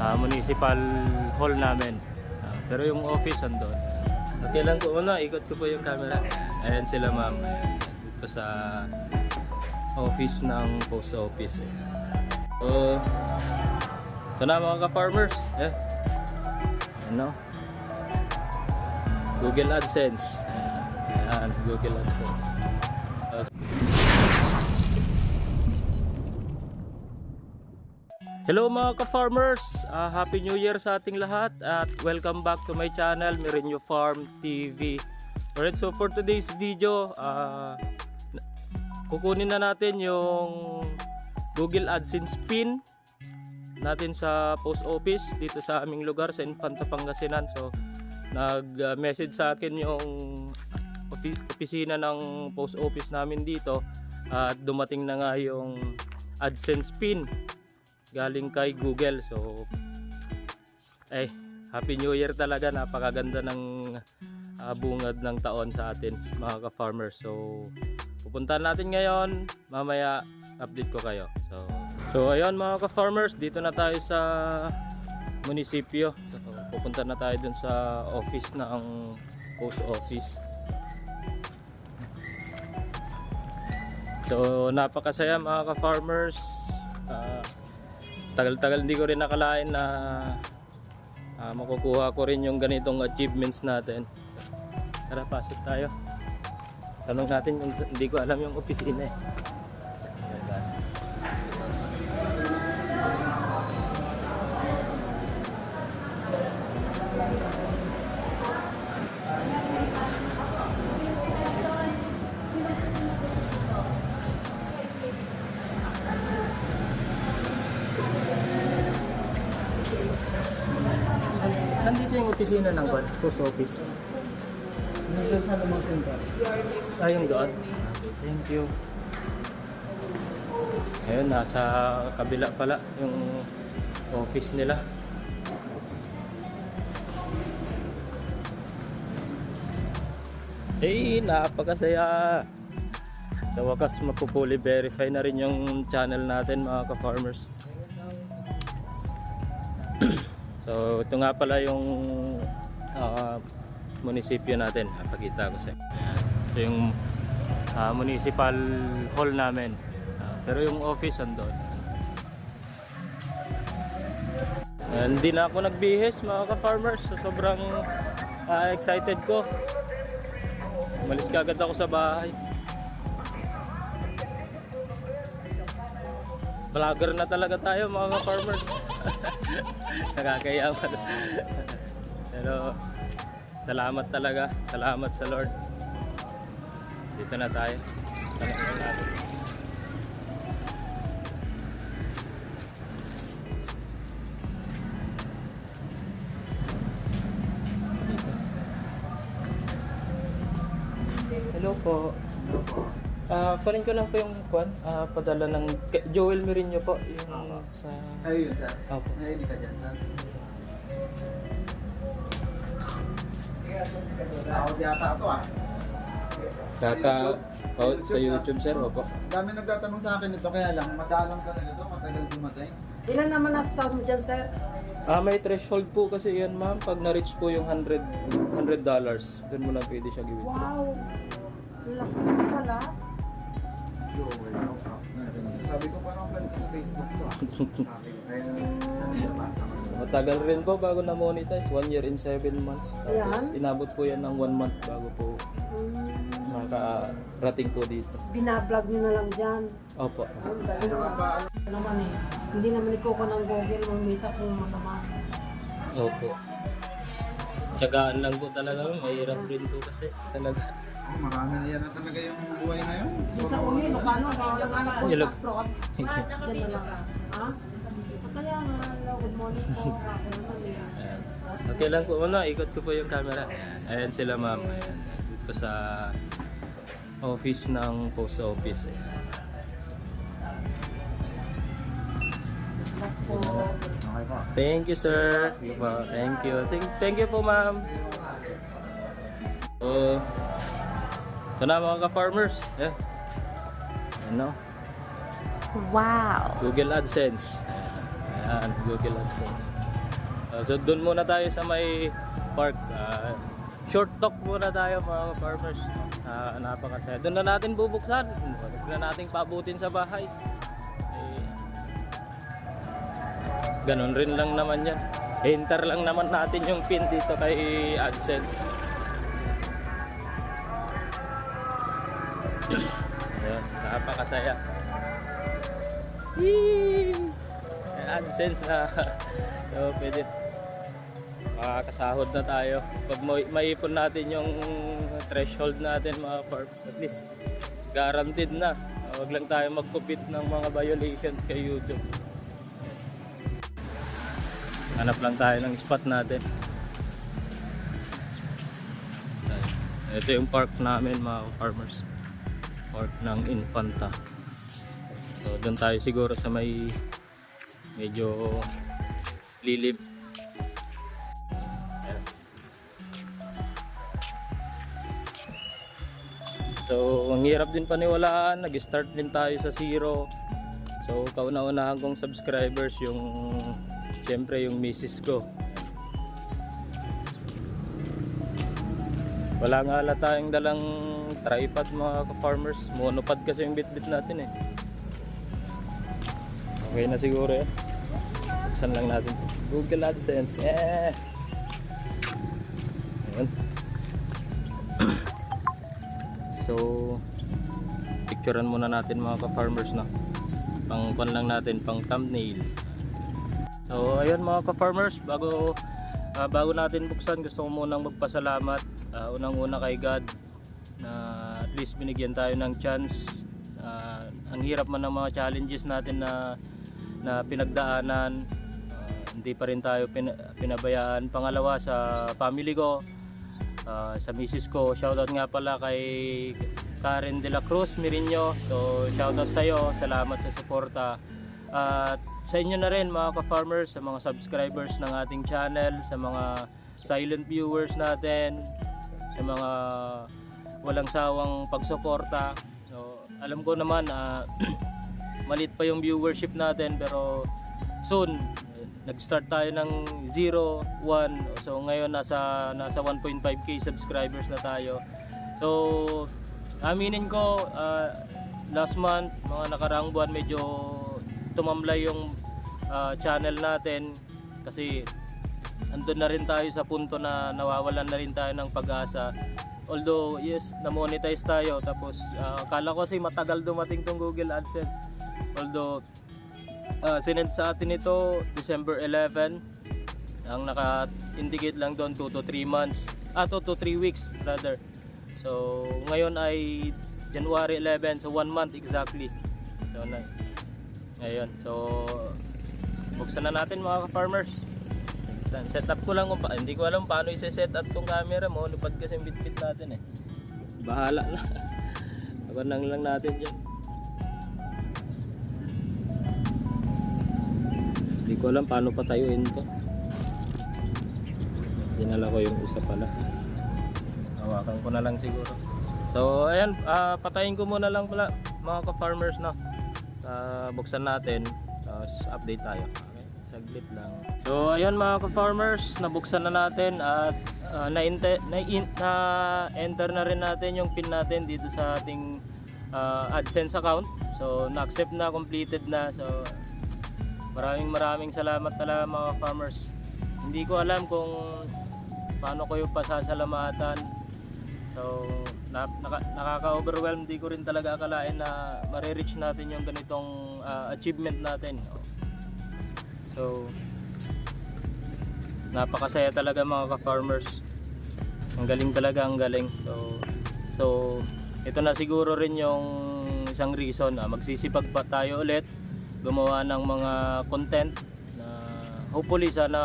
ah, municipal hall namin. Ah, pero yung office andun. Okay lang po muna, ikot ko po yung camera. Ayan sila ma'am. Dito sa office ng post office. Eh. So, ito na mga ka-farmers. Eh. Ano? Google AdSense. Ayan, Google AdSense. Hello mga ka-farmers! Ah, Happy New Year sa ating lahat at welcome back to my channel, Mirenyo Farm TV. Alright, so for today's video, na- kukunin na natin yung Google AdSense pin natin sa post office dito sa aming lugar sa Infanta Pangasinan. So, nag-message sa akin yung opi- opisina ng post office namin dito at dumating na nga yung AdSense pin galing kay Google. So, eh, Happy New Year talaga. Napakaganda ng ah, bungad ng taon sa atin, mga ka-farmers. So, pupuntahan natin ngayon. Mamaya, update ko kayo. So, so ayun mga ka-farmers, dito na tayo sa munisipyo. So, pupunta na tayo dun sa office ng post office. So, napakasaya mga ka-farmers. Tagal-tagal hindi ko rin nakalain na ah, makukuha ko rin yung ganitong achievements natin. Tara, pasok tayo. Tanong natin yung hindi ko alam yung opisina eh. Saan dito yung opisina ng Bad Post Office? Nasa sa lumang center. Ah, yung doon. Thank you. Ayun, nasa kabila pala yung office nila. Eh, napakasaya. Sa wakas, mapupuli verify na rin yung channel natin mga ka-farmers. So, ito nga pala yung ah, munisipyo natin. Napakita ko sa Ito yung ah, municipal hall namin. Ah, pero yung office andun. Hindi na ako nagbihis mga ka-farmers. So, sobrang ah, excited ko. Umalis kagad ako sa bahay. Vlogger na talaga tayo mga ka-farmers. Nakakaya pa. Pero salamat talaga. Salamat sa Lord. Dito na tayo. Salamat natin. Hello po. Ah, kunin ko lang po yung kwan, ah, padala ng kay Joel Mourinho po, yung sa Ayun, sir. Opo. Ayun, ka dyan, sir. Sahod yata ito ah. Kaka oh, sa YouTube sir, opo. Dami nagtatanong sa akin ito, kaya lang, madalang talaga ito, matagal dumating. Ilan naman nasa mo dyan, sir? Ah, may threshold po kasi yan ma'am. Pag na-reach po yung 100 100 dollars, doon mo lang pwede siya gawin. Wow! Laki pala. Joel, no? Sabi ko parang plan ko sa Facebook to ah. Sabi ko, kaya nabasa ko. Matagal rin po bago na-monetize. 1 year and 7 months. Tapos inabot po yan ng 1 month bago po Hmm, makarating po dito. binablog nyo na lang dyan. Opo. Ang galing naman. naman eh. Hindi naman ikaw ko ng Google mamita kung masama. Opo. Tsagaan lang po talaga. Mahirap rin po kasi talaga. Oh, marami na yan na talaga yung buhay ngayon. Yung sa umi, no, paano? Ang anak ko Ilog. sa prot. Dyan na lang. Ha? Kaya nga, hello, good morning po. Ako naman eh. Ayan. Okay lang po muna, ikot ko po yung camera. Ayan sila ma'am. Ayan. Dito sa office ng post office. Eh. Okay po. Thank you sir. Thank you po. Thank you. Thank, thank you po ma'am. So, ito na mga ka-farmers. Eh. Ano? Wow. Google AdSense. Ayan, Google AdSense. Uh, so doon muna tayo sa may park. Ah, short talk muna tayo mga farmers. Uh, napakasaya. Doon na natin bubuksan. Huwag na natin paabutin sa bahay. Eh, ganun rin lang naman yan. Enter lang naman natin yung pin dito kay AdSense. Napakasaya. Yee! AdSense na. so, pwede. Makakasahod na tayo. Pag mai- maipon natin yung threshold natin mga farm, at least guaranteed na. Huwag lang tayo magkupit ng mga violations kay YouTube. Hanap lang tayo ng spot natin. Ito yung park namin mga farmers. Park ng Infanta. So doon tayo siguro sa may medyo lilim. So ang hirap din paniwalaan, nag-start din tayo sa zero. So kauna-unahan kong subscribers yung syempre yung misis ko. Wala nga ala tayong dalang tripod mga ka-farmers. Monopod kasi yung bitbit natin eh. Okay na siguro eh. Buksan lang natin. Google AdSense. Yeah! Ayan. so, picturean muna natin mga ka-farmers na. Pang pan lang natin, pang thumbnail. So, ayun mga ka-farmers, bago ah, bago natin buksan, gusto ko munang magpasalamat ah, unang-una kay God na at least binigyan tayo ng chance. Ah, ang hirap man ng mga challenges natin na na pinagdaanan, ah, hindi pa rin tayo pin- pinabayaan. Pangalawa sa family ko, ah, sa misis ko, shoutout nga pala kay Karen De La Cruz Mirinyo. So shoutout sa iyo, salamat sa suporta. At sa inyo na rin mga ka-farmers, sa mga subscribers ng ating channel, sa mga silent viewers natin, sa mga walang sawang pagsuporta. So, alam ko naman ah, maliit pa yung viewership natin pero soon nag-start tayo ng 0, 1. So ngayon nasa nasa 1.5k subscribers na tayo. So aminin ko ah, last month, mga nakaraang buwan medyo tumamlay yung ah, channel natin kasi andun na rin tayo sa punto na nawawalan na rin tayo ng pag-asa. Although, yes, na-monetize tayo. Tapos, ah, akala ko kasi matagal dumating tong Google AdSense. Although, uh, sinend sa atin ito December 11. Ang naka-indicate lang doon 2 to 3 months. Ah, 2 to 3 weeks, rather. So, ngayon ay January 11. So, 1 month exactly. So, na, ngayon. So, buksan na natin mga ka-farmers. Set up ko lang kung pa, hindi ko alam paano i-set up tong camera mo. Lupad kasi yung bit-bit natin eh. Bahala na. Abanang lang natin dyan. Hindi ko alam paano patayuin to. Dinala ko yung isa pala. Hawakan ko na lang siguro. So ayan, ah, patayin ko muna lang pala mga ka-farmers no. Ah, buksan natin, tapos update tayo. Saglit lang. So ayan mga ka-farmers, nabuksan na natin at ah, na, na, na enter na rin natin yung pin natin dito sa ating ah, AdSense account. So na-accept na, completed na. So Maraming maraming salamat talaga mga farmers. Hindi ko alam kung paano ko yung pasasalamatan. So, na, naka, nakaka-overwhelm. Hindi ko rin talaga akalain na marireach natin yung ganitong ah, achievement natin. So, napakasaya talaga mga ka-farmers. Ang galing talaga, ang galing. So, so ito na siguro rin yung isang reason. Ah, magsisipag pa tayo ulit gumawa ng mga content na hopefully sana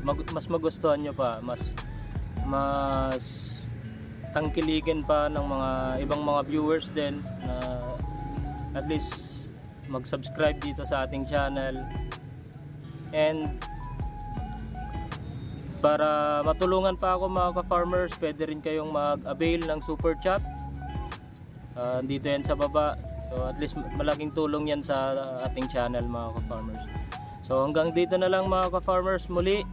mag- mas magustuhan nyo pa mas mas tangkilikin pa ng mga ibang mga viewers din na at least mag-subscribe dito sa ating channel and para matulungan pa ako mga ka-farmers pwede rin kayong mag-avail ng super chat Ah, dito yan sa baba So at least malaking tulong yan sa ating channel mga ka-farmers. So hanggang dito na lang mga ka-farmers muli.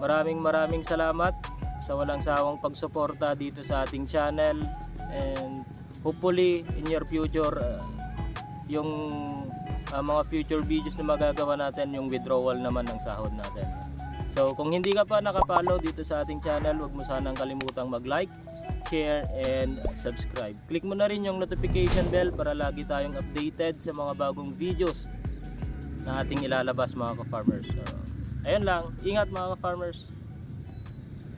Maraming maraming salamat sa walang sawang pagsuporta dito sa ating channel and hopefully in your future uh, yung uh, mga future videos na magagawa natin yung withdrawal naman ng sahod natin. So kung hindi ka pa nakapollow dito sa ating channel, huwag mo sanang kalimutang mag-like, share, and subscribe. Click mo na rin yung notification bell para lagi tayong updated sa mga bagong videos na ating ilalabas mga ka-farmers. So, ayun lang. Ingat mga ka-farmers.